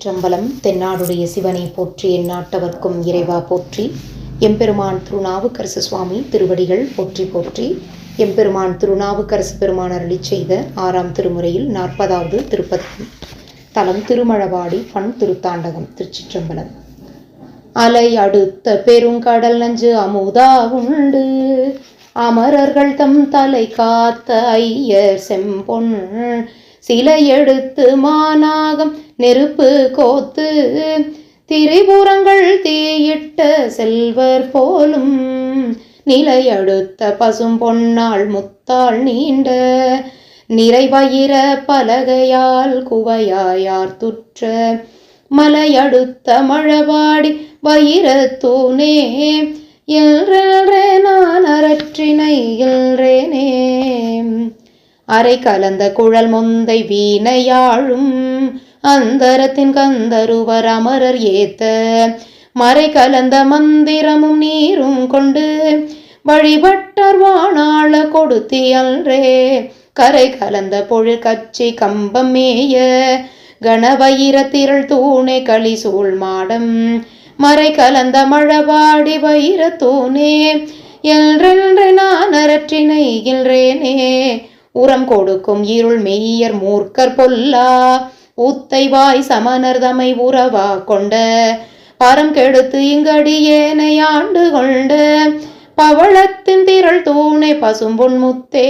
சிற்றம்பலம் தென்னாடுடைய சிவனை போற்றி எந்நாட்டவர்க்கும் இறைவா போற்றி. எம்பெருமான் திருநாவுக்கரசு சுவாமி திருவடிகள் போற்றி போற்றி. எம்பெருமான் திருநாவுக்கரசு பெருமான் அருளி செய்த ஆறாம் திருமுறையில் நாற்பதாவது திருப்பதிகம் தலம் திருமழவாடி பண் திருத்தாண்டகம் திருச்சிற்றம்பலம். அலை அடுத்த பெருங்கடல் நஞ்சு அமுதா உண்டு. அமரர்கள் தம் தலை காத்த ஐயர் செம்பொன். சிலை எடுத்து மானாகம் நெருப்பு கோத்து திரிபுரங்கள் தீயிட்ட செல்வர் போலும் நிலையடுத்த பசும் பொன்னாள் முத்தாள் நீண்ட நிறைவயிர பலகையால் குவையாயார் துற்ற மலையடுத்த மழபாடி வயிரத்தூனே எல்றே நான் அரற்றினை இல்றேனே அரை கலந்த குழல் முந்தை வீணையாழும் அந்தரத்தின் கந்தருவர் அமரர் ஏத்த. மறை கலந்த மந்திரமும் நீரும் கொண்டு வழிபட்டர் வாணாள கொடுத்தி அன்றே. கரை கலந்த பொழில் கச்சி கம்பமேய மேய கணவயிர திரள் தூணே களி சூழ் மாடம். மறை கலந்த மழபாடி வைர தூணே என்றென்று நான் அரற்றினை இல்றேனே. உரம் கொடுக்கும் இருள் மெய்யர் மூர்க்கர் பொல்லா. ஊத்தை வாய் உறவா கொண்ட. பரம் கெடுத்து இங்கடியேனை ஆண்டு கொண்ட. பவளத்தின் திரள் தூணை பசும்பொன் முத்தே.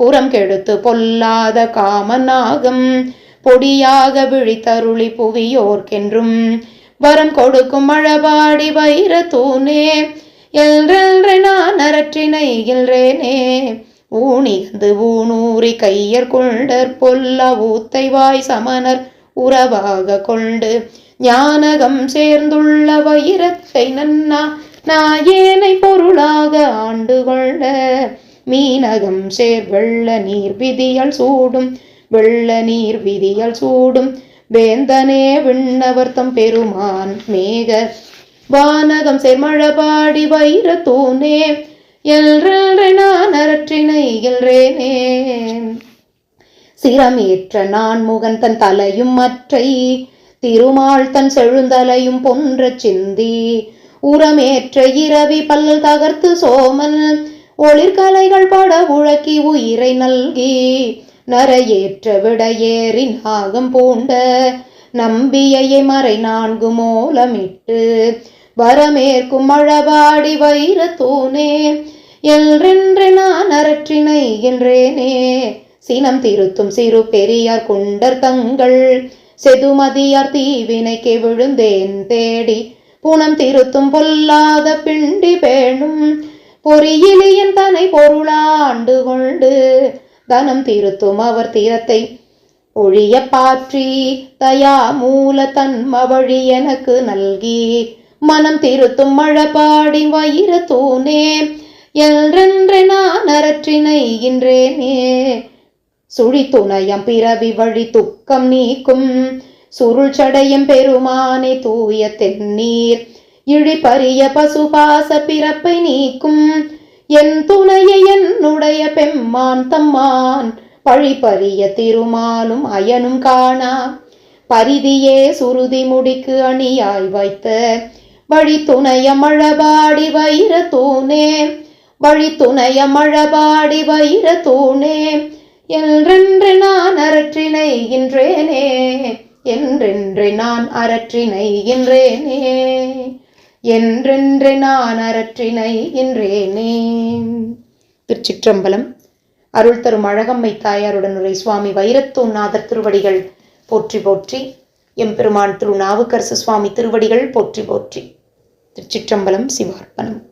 புறம் கெடுத்து பொல்லாத காமனாகும் பொடியாக விழித்தருளி புவியோர்க்கென்றும். வரம் கொடுக்கும் மழபாடி வைர தூணே. எல்றென்று நான் அரற்றினை இல்றேனே ஊனிகந்து ஊனூரி கையர் கொண்டர் பொல்ல ஊத்தை வாய் சமணர் உறவாக கொண்டு ஞானகம் சேர்ந்துள்ள வைரத்தை நன்னா நாயேனை பொருளாக ஆண்டு கொள்ள மீனகம் சேர் வெள்ள நீர் விதியால் சூடும் வெள்ள நீர் விதியால் சூடும் வேந்தனே விண்ணவர்த்தம் பெருமான் மேக வானகம் சேர்மழபாடி வைர தூணே எல்றே நான் அரற்றினை இல்றேனே சிரமேற்ற நான் முகன் தன் தலையும் மற்றை திருமால் தன் செழுந்தலையும் பொன்ற சிந்தி உரமேற்ற இரவி பல் தகர்த்து சோமன் ஒளிர்கலைகள் பட உழக்கி உயிரை நல்கி நரையேற்ற விடையேறின் நாகம் பூண்ட நம்பியையை மறை நான்கு மூலமிட்டு வரமேற்கும் மழபாடி வைர தூணே. எல்றென்று நான் அரற்றினை என்றேனே. சினம் திருத்தும் சிறு பெரியார் குண்டர் தங்கள். செதுமதியார் தீவினைக்கு விழுந்தேன் தேடி. புனம் திருத்தும் பொல்லாத பிண்டி பேணும். பொறியிலியன் தனை பொருளாண்டு கொண்டு. தனம் திருத்தும் அவர் தீரத்தை ஒழிய பாற்றி. தயா மூல தன்ம வழி எனக்கு நல்கி. மனம் திருத்தும் மழபாடி வயிறு தூணே. எல்றென்று நான் அரற்றினை இன்றேனே. சுழி துணையம் பிறவி வழி துக்கம் நீக்கும். சுருள் சடையும் பெருமானே தூய தென்னீர். இழிபறிய பசுபாச பிறப்பை நீக்கும். என் துணையை என்னுடைய பெம்மான் தம்மான். பழிபறிய திருமாலும் அயனும் காணா பரிதியே சுருதி முடிக்கு அணியாய் வைத்த வழி துணைய மழபாடி வைர தூணே. வழி துணைய மழபாடி வைர தூணே. என்றென்று நான் அரற்றினை இன்றேனே. என்றென்று நான் அரற்றினை இன்றேனே. என்றென்று நான் அரற்றினை இன்றேனே. திருச்சிற்றம்பலம். அருள் தரும் அழகம்மை தாயாருடன் உரை சுவாமி வைரத்தூன் நாதர் திருவடிகள் போற்றி போற்றி. எம்பெருமான் திரு நாவுக்கரசு சுவாமி திருவடிகள் போற்றி போற்றி. திருச்சிற்றம்பலம் சிவார்ப்பணம்.